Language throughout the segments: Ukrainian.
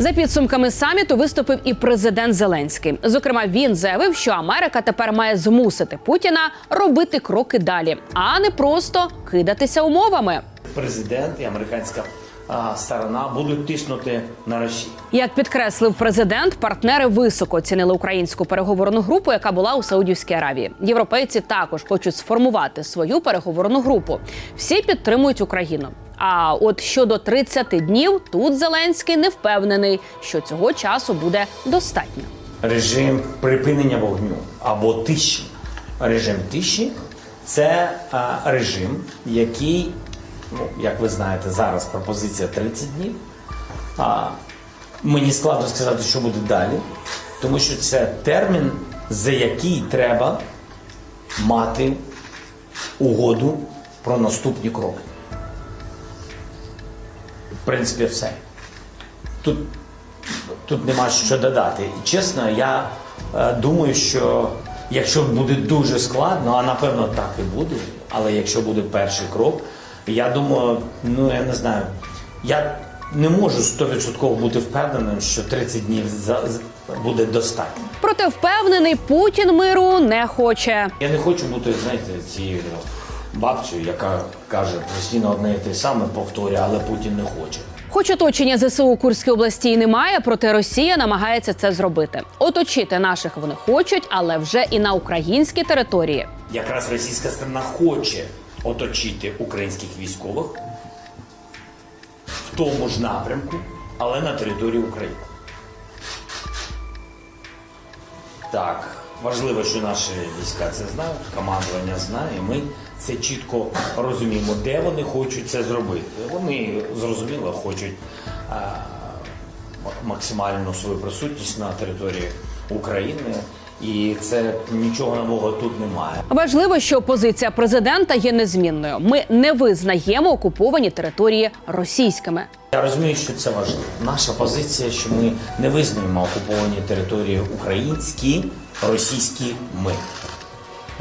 За підсумками саміту виступив і президент Зеленський. Зокрема, він заявив, що Америка тепер має змусити Путіна робити кроки далі, а не просто кидатися умовами. Президент і американська сторона будуть тиснути на Росію. Як підкреслив президент, партнери високо оцінили українську переговорну групу, яка була у Саудівській Аравії. Європейці також хочуть сформувати свою переговорну групу. Всі підтримують Україну. А от щодо 30 днів, тут Зеленський не впевнений, що цього часу буде достатньо. Режим припинення вогню або тиші. Режим тиші це режим, який, ну, як ви знаєте, зараз пропозиція 30 днів. А, мені складно сказати, що буде далі, тому що це термін, за який треба мати угоду про наступні кроки. В принципі, все. Тут, тут нема що додати. І чесно, я е, думаю, що якщо буде дуже складно, а напевно так і буде, але якщо буде перший крок, я думаю, ну я не знаю, я не можу 100% бути впевненим, що 30 днів за, буде достатньо. Проте впевнений, Путін миру не хоче. Я не хочу бути, знаєте, цією бабцею, яка каже постійно одне і те саме повторює, але Путін не хоче. Хоч оточення ЗСУ у Курській області і немає, проте Росія намагається це зробити. Оточити наших вони хочуть, але вже і на українській території. Якраз російська сторона хоче оточити українських військових в тому ж напрямку, але на території України. Так, важливо, що наші війська це знають, командування знає. і Ми це чітко розуміємо, де вони хочуть це зробити. Вони зрозуміло хочуть а, максимальну свою присутність на території України, і це нічого нового тут немає. Важливо, що позиція президента є незмінною. Ми не визнаємо окуповані території російськими. Я розумію, що це важливо. Наша позиція, що ми не визнаємо окуповані території українські, російські ми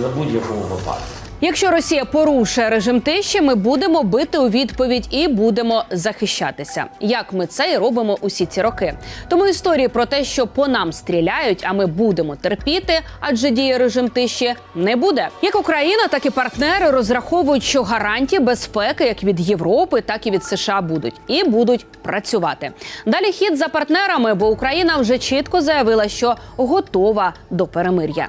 за будь-якого випадку. Якщо Росія порушує режим тиші, ми будемо бити у відповідь і будемо захищатися. Як ми це і робимо усі ці роки. Тому історії про те, що по нам стріляють, а ми будемо терпіти, адже діє режим тиші, не буде. Як Україна, так і партнери розраховують, що гарантії безпеки як від Європи, так і від США будуть і будуть працювати. Далі хід за партнерами, бо Україна вже чітко заявила, що готова до перемир'я.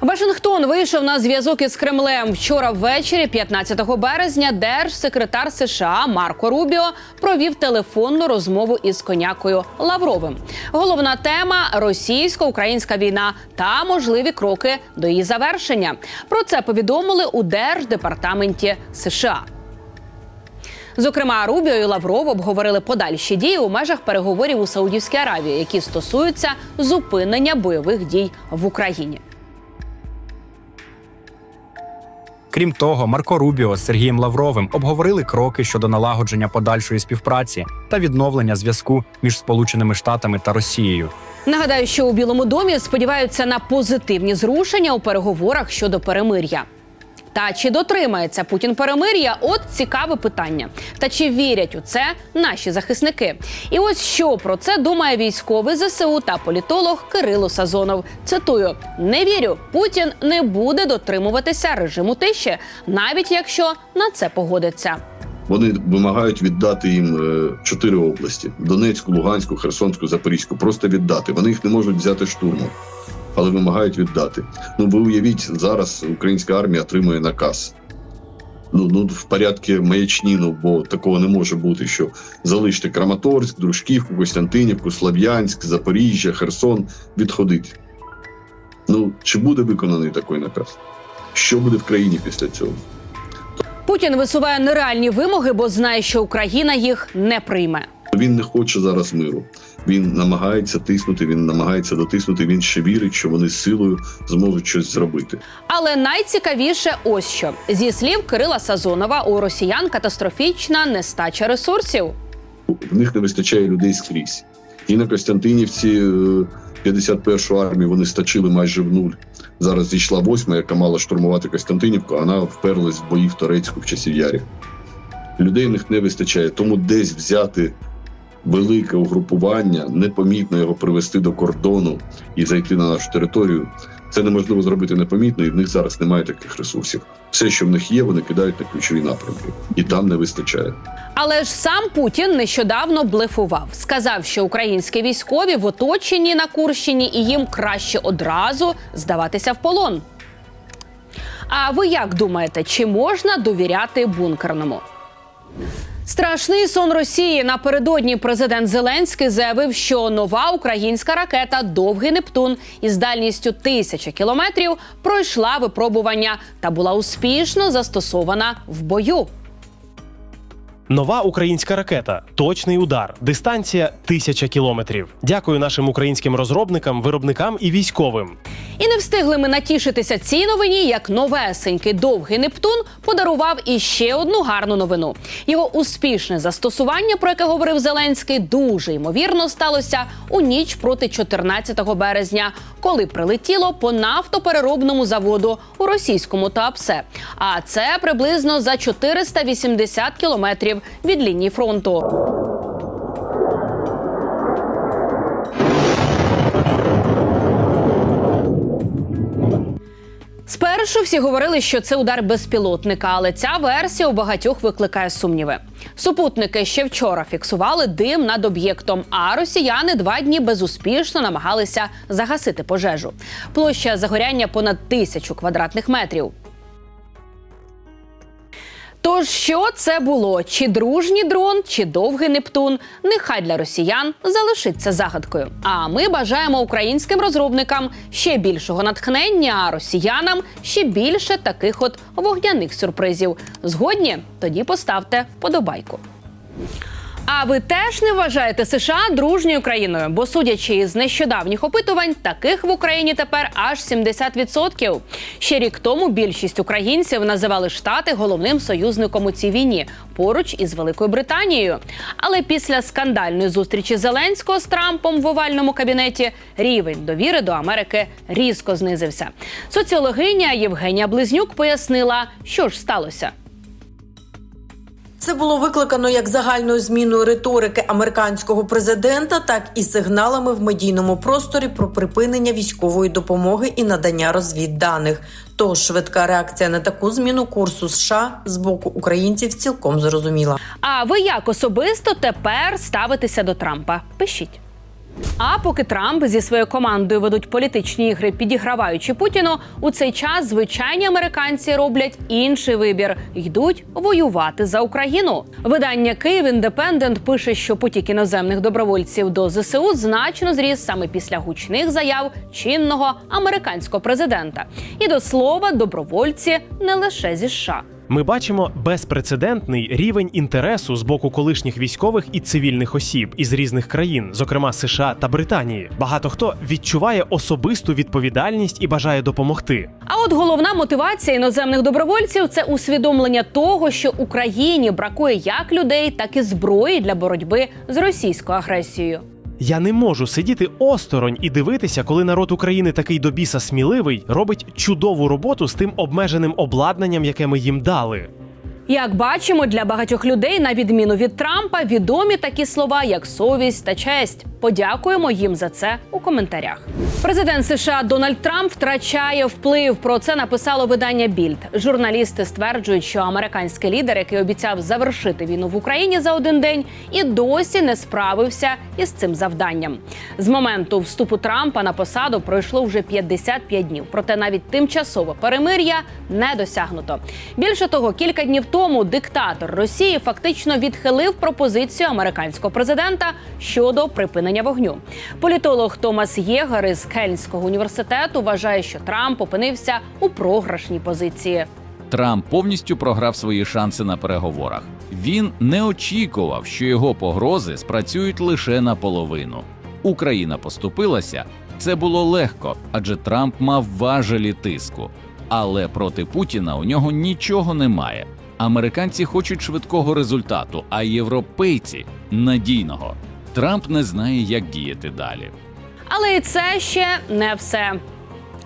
Вашингтон вийшов на зв'язок із Кремлем вчора ввечері, 15 березня. Держсекретар США Марко Рубіо провів телефонну розмову із конякою Лавровим. Головна тема російсько-українська війна та можливі кроки до її завершення. Про це повідомили у Держдепартаменті США. Зокрема, Рубіо і Лавров обговорили подальші дії у межах переговорів у Саудівській Аравії, які стосуються зупинення бойових дій в Україні. Крім того, Марко Рубіо з Сергієм Лавровим обговорили кроки щодо налагодження подальшої співпраці та відновлення зв'язку між Сполученими Штатами та Росією. Нагадаю, що у Білому домі сподіваються на позитивні зрушення у переговорах щодо перемир'я. Та чи дотримається Путін перемир'я? От цікаве питання. Та чи вірять у це наші захисники? І ось що про це думає військовий ЗСУ та політолог Кирило Сазонов. Цитую: не вірю, Путін не буде дотримуватися режиму тиші, навіть якщо на це погодиться. Вони вимагають віддати їм е, чотири області: Донецьку, Луганську, Херсонську, Запорізьку. Просто віддати. Вони їх не можуть взяти штурмом, але вимагають віддати. Ну ви уявіть, зараз українська армія отримує наказ. Ну, ну в порядку маячні, ну бо такого не може бути, що залишити Краматорськ, Дружківку, Костянтинівку, Слов'янськ, Запоріжжя, Херсон відходить. Ну чи буде виконаний такий наказ? Що буде в країні після цього? Путін висуває нереальні вимоги, бо знає, що Україна їх не прийме. Він не хоче зараз миру. Він намагається тиснути, він намагається дотиснути. Він ще вірить, що вони силою зможуть щось зробити. Але найцікавіше ось що зі слів Кирила Сазонова у росіян катастрофічна нестача ресурсів. В них не вистачає людей скрізь. І на Костянтинівці е, 51-ю армію вони стачили майже в нуль. Зараз зійшла восьма, яка мала штурмувати Костянтинівку, а вона вперлась в бої в Торецьку в часів ярів. Людей в них не вистачає, тому десь взяти велике угрупування, непомітно його привести до кордону і зайти на нашу територію. Це неможливо зробити непомітно, і в них зараз немає таких ресурсів. Все, що в них є, вони кидають на ключові напрямки, і там не вистачає. Але ж сам Путін нещодавно блефував. Сказав, що українські військові в оточенні на Курщині і їм краще одразу здаватися в полон. А ви як думаєте, чи можна довіряти бункерному? Страшний сон Росії напередодні президент Зеленський заявив, що нова українська ракета Довгий Нептун із дальністю тисяча кілометрів пройшла випробування та була успішно застосована в бою. Нова українська ракета, точний удар, дистанція тисяча кілометрів. Дякую нашим українським розробникам, виробникам і військовим. І не встигли ми натішитися цій новині, як новесенький довгий Нептун подарував іще одну гарну новину. Його успішне застосування, про яке говорив Зеленський, дуже ймовірно сталося у ніч проти 14 березня, коли прилетіло по нафтопереробному заводу у російському Туапсе. А це приблизно за 480 кілометрів від лінії фронту. Спершу всі говорили, що це удар безпілотника, але ця версія у багатьох викликає сумніви. Супутники ще вчора фіксували дим над об'єктом, а росіяни два дні безуспішно намагалися загасити пожежу. Площа загоряння понад тисячу квадратних метрів. Тож що це було? Чи дружній дрон, чи довгий Нептун? Нехай для росіян залишиться загадкою. А ми бажаємо українським розробникам ще більшого натхнення, а росіянам ще більше таких от вогняних сюрпризів. Згодні? Тоді поставте вподобайку. А ви теж не вважаєте США дружньою країною? Бо судячи із нещодавніх опитувань, таких в Україні тепер аж 70%. Ще рік тому більшість українців називали Штати головним союзником у цій війні поруч із Великою Британією. Але після скандальної зустрічі Зеленського з Трампом в овальному кабінеті рівень довіри до Америки різко знизився. Соціологиня Євгенія Близнюк пояснила, що ж сталося. Це було викликано як загальною зміною риторики американського президента, так і сигналами в медійному просторі про припинення військової допомоги і надання розвідданих. Тож швидка реакція на таку зміну курсу США з боку українців цілком зрозуміла. А ви як особисто тепер ставитеся до Трампа? Пишіть. А поки Трамп зі своєю командою ведуть політичні ігри, підіграваючи Путіну, у цей час звичайні американці роблять інший вибір: йдуть воювати за Україну. Видання Київ Індепендент пише, що потік іноземних добровольців до ЗСУ значно зріс саме після гучних заяв чинного американського президента. І до слова, добровольці не лише зі США. Ми бачимо безпрецедентний рівень інтересу з боку колишніх військових і цивільних осіб із різних країн, зокрема США та Британії. Багато хто відчуває особисту відповідальність і бажає допомогти. А от головна мотивація іноземних добровольців це усвідомлення того, що Україні бракує як людей, так і зброї для боротьби з російською агресією. Я не можу сидіти осторонь і дивитися, коли народ України такий до біса сміливий робить чудову роботу з тим обмеженим обладнанням, яке ми їм дали. Як бачимо, для багатьох людей, на відміну від Трампа, відомі такі слова, як совість та честь. Подякуємо їм за це у коментарях. Президент США Дональд Трамп втрачає вплив. Про це написало видання Більд. Журналісти стверджують, що американський лідер, який обіцяв завершити війну в Україні за один день, і досі не справився із цим завданням. З моменту вступу Трампа на посаду пройшло вже 55 днів. Проте навіть тимчасове перемир'я не досягнуто. Більше того, кілька днів тому диктатор Росії фактично відхилив пропозицію американського президента щодо припинення вогню. Політолог Томас Єгар із Кельнського університету вважає, що Трамп опинився у програшній позиції. Трамп повністю програв свої шанси на переговорах. Він не очікував, що його погрози спрацюють лише наполовину. Україна поступилася. Це було легко, адже Трамп мав важелі тиску. Але проти Путіна у нього нічого немає. Американці хочуть швидкого результату, а європейці надійного. Трамп не знає, як діяти далі. Але це ще не все.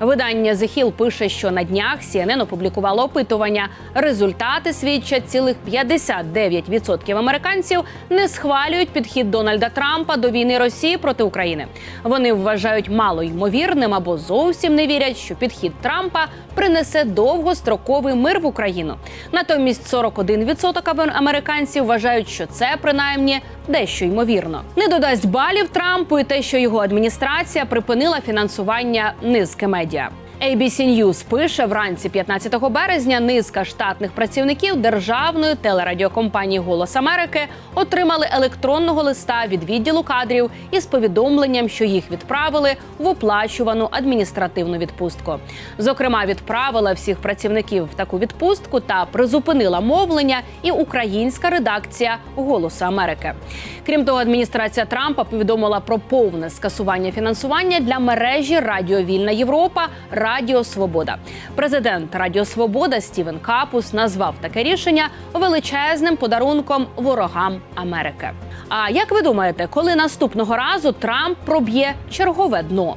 Видання The Hill пише, що на днях CNN опублікувало опитування. Результати свідчать цілих 59% американців не схвалюють підхід Дональда Трампа до війни Росії проти України. Вони вважають мало ймовірним або зовсім не вірять, що підхід Трампа принесе довгостроковий мир в Україну. Натомість 41% американців вважають, що це принаймні дещо ймовірно. Не додасть балів Трампу і те, що його адміністрація припинила фінансування низки медіа. ABC News пише вранці 15 березня низка штатних працівників державної телерадіокомпанії Голос Америки отримали електронного листа від відділу кадрів із повідомленням, що їх відправили в оплачувану адміністративну відпустку. Зокрема, відправила всіх працівників в таку відпустку та призупинила мовлення і українська редакція Голосу Америки. Крім того, адміністрація Трампа повідомила про повне скасування фінансування для мережі Радіо Вільна Європа Радіо Свобода. Президент Радіо Свобода Стівен Капус назвав таке рішення величезним подарунком ворогам Америки. А як ви думаєте, коли наступного разу Трамп проб'є чергове дно?